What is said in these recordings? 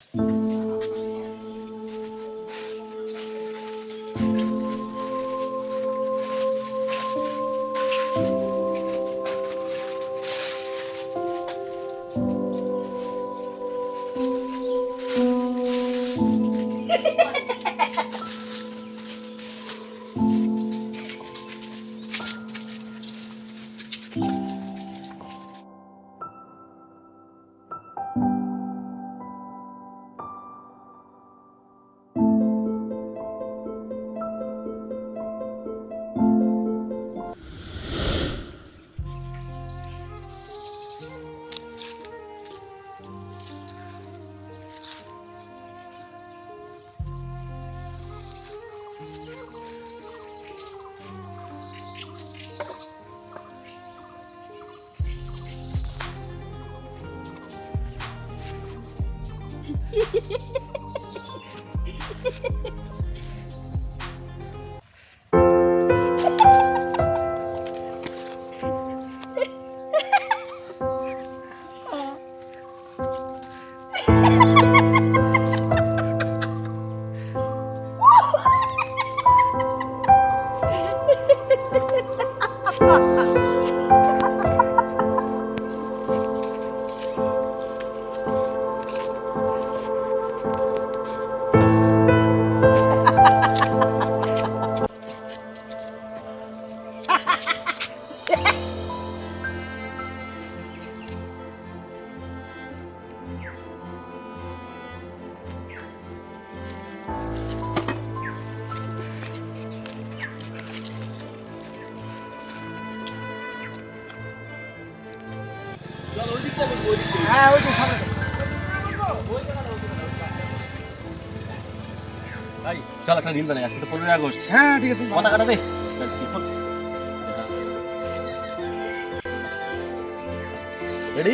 Música Hehehehe হ্যাঁ ওই তো সামনে ভাই চল একটা রিল বানাই আজকে তো পনেরোই আগস্ট হ্যাঁ ঠিক আছে পতাকাটা দে রেডি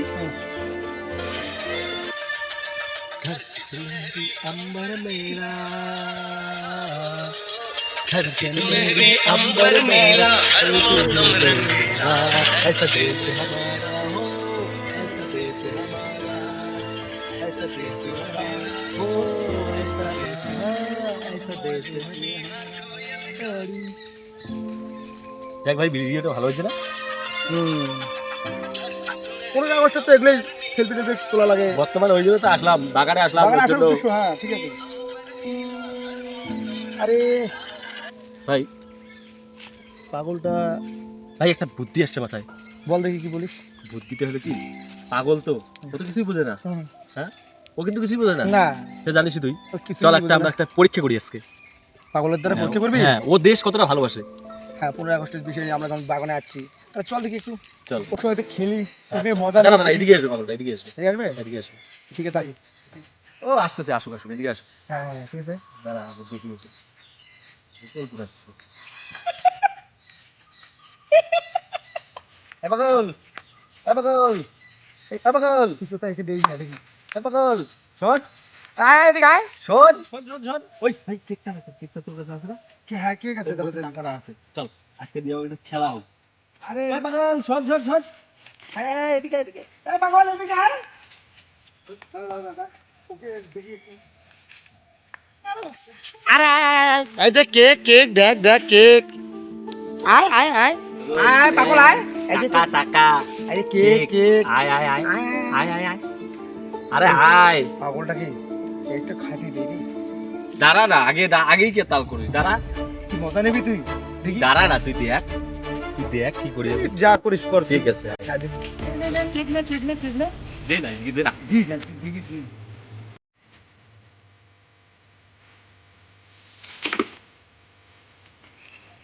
अंबर मेरा घर मेरे अंबर मेरा हर मौसम रंगीला ऐसा देश हमारा দেখ ভাই ভিডিওটা ভালো হয়েছে না? হুম। তো এগুলোই সেলফি টেলফি তোলা লাগে। বর্তমানে ওই জন্য তো আসলাম বাগানে আসলাম হ্যাঁ ঠিক আছে। আরে। ভাই। পাগলটা। ভাই একটা বুদ্ধি আসছে মাথায়। বল দেখি কি বলিস। বুদ্ধিটা হলো কি? পাগল তো। ও তো কিছুই বোঝে না। হ্যাঁ? ও কিন্তু কিছুই বোঝে না। না। সে জানিস তুই। চল একটা আমরা একটা পরীক্ষা করি আজকে। পাগলের দ্বারা পরীক্ষা করবি? হ্যাঁ ও দেশ কতটা ভালোবাসে? হ্যাঁ পনেরোই আগস্টের বিষয়ে আমরা যখন বাগানে আসছি তাহলে চল দেখি একটু। চল। ওর সঙ্গে একটু খেলি ওকে মজা দাঁড়া নিই। দাঁড়া এদিকে এসো পাগলটা এদিকে এসো। ঠিক আছে? এদিকে এসো। ঠিক আছে তাই ও আসতেছে আসুক আসুক এদিকে আসো। হ্যাঁ হ্যাঁ, ঠিক আছে। দাঁড়া আমি দেখি ওকে। পাগল এ পাগল এ পাগল। কিছু তাই দেরি না দেখি। এ পাগল শোন। আয় এদিকে আয়। শোন। শোন শোন শোন। ওই ভাই কেকটা আছে তোর কাছে আছে না? কি হ্যাঁ কে টাকাটা আছে। চল আজকে দিয়ে ওটা খেলা হোক। আরে এ পাগল শোন শোন শোন। আয়, এদিকে এদিকে এই পাগল এদিকে। আরে এই কেক কেক দেখ দেখ কেক। আয় আয় আয়। আয় পাগল আয়। এই যে টাকা টাকা। এই কেক কেক। আয়। আয় আয় আয়, আয় আয় আয়। আরে আয়। পাগলটা কি? একটু খাতি দে দাঁড়া না আগে আগেই কে তাল করিস দাঁড়া। কি মজা নিবি তুই? দেখি। দাঁড়া না তুই দেখ। তুই দেখ কি করি। যা করিস কর ঠিক আছে দে। নে, দে না।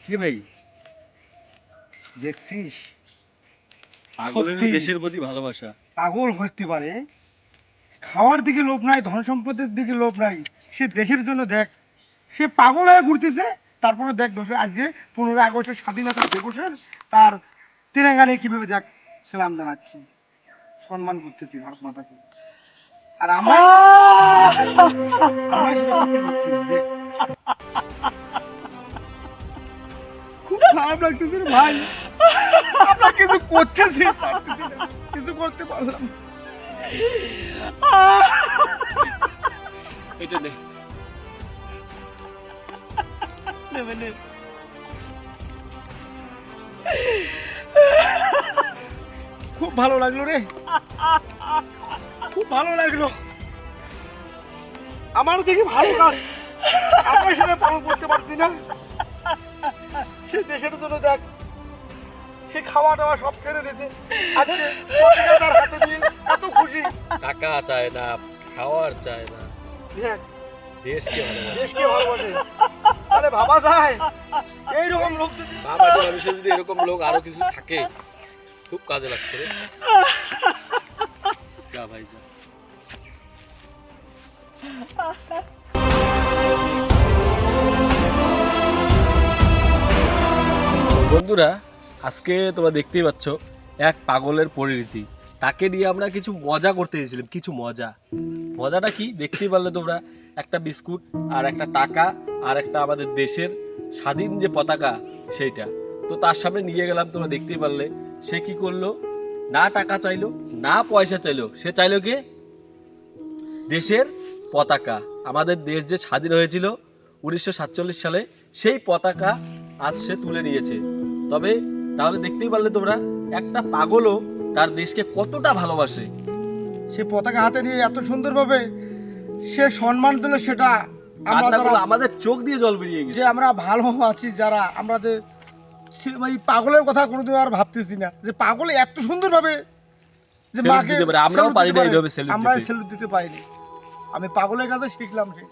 কি ভাই? দেখছিস? পাগলের দেশের প্রতি ভালোবাসা। পাগল হতে পারে। খাওয়ার দিকে লোভ নাই, ধন সম্পদের দিকে লোভ নাই। সে দেশের জন্য দেখ, সে পাগল হয়ে ঘুরতেছে। তারপরে দেখ দোষে আজকে পনেরোই আগস্টের স্বাধীনতা দিবসের, তার তেলেঙ্গানায় কীভাবে দেখ সালাম জানাচ্ছি। সম্মান করতেছি ভারত মাতাকে। আর আমরা। খুব খারাপ লাগতেছে ভাই। আমরা কিছু করতেছি কিছু করতে পারলাম। এটা খুব ভালো লাগল রে। খুব ভালো লাগল। আমার দেখি ভালো কাজ। সেটা পালন করতে পারছি না। সে দেশের জন্য দেখ। সে খাওয়া দাওয়া সব ছেড়ে দিয়েছে। আজকে তার হাতে দিয়ে এত খুশি। টাকা চায় না খাওয়ার চায় না। দেশকে ভালোবাসে। দেশকে ভালোবাসে। আরে ভাবা যায়। এইরকম লোক বাবাটি মানুষের যদি এরকম লোক আরও কিছু থাকে খুব কাজে লাগতো রে। যা ভাই যা। বন্ধুরা আজকে তোমরা দেখতেই পাচ্ছ এক পাগলের পরিণতি। তাকে নিয়ে আমরা কিছু মজা করতে এসেছিলাম, কিছু মজা। মজাটা কি? দেখতেই পারলে তোমরা, একটা বিস্কুট আর একটা টাকা আর একটা আমাদের দেশের স্বাধীন যে পতাকা সেইটা। তো তার সামনে নিয়ে গেলাম, তোমরা দেখতেই পারলে। সে কি করল? না টাকা চাইলো, না পয়সা চাইলো, সে চাইলো কি? দেশের পতাকা। আমাদের দেশ যে স্বাধীন হয়েছিল উনিশশো সাতচল্লিশ সালে, সেই পতাকা আজ সে তুলে নিয়েছে। তবে তাহলে দেখতেই পারলে তোমরা একটা পাগলও তার দেশকে কতটা ভালোবাসে সে পতাকা হাতে নিয়ে এত সুন্দরভাবে সে সম্মান দিল সেটা আমরা যারা- আমাদের চোখ দিয়ে জল বেরিয়ে যে গেছে আমরা ভালো আছি যারা আমরা যে সে- এই পাগলের কথা কোনোদিন আর ভাবতেছি না যে পাগল এত সুন্দরভাবে যে Salute মাকে দিতে পারে। আমরাও salute পারি দিতে না পারে। এইভাবে salute আমরা দিতে। সেলুট দিতে পারিনি আমি পাগলের কাছে শিখলাম সে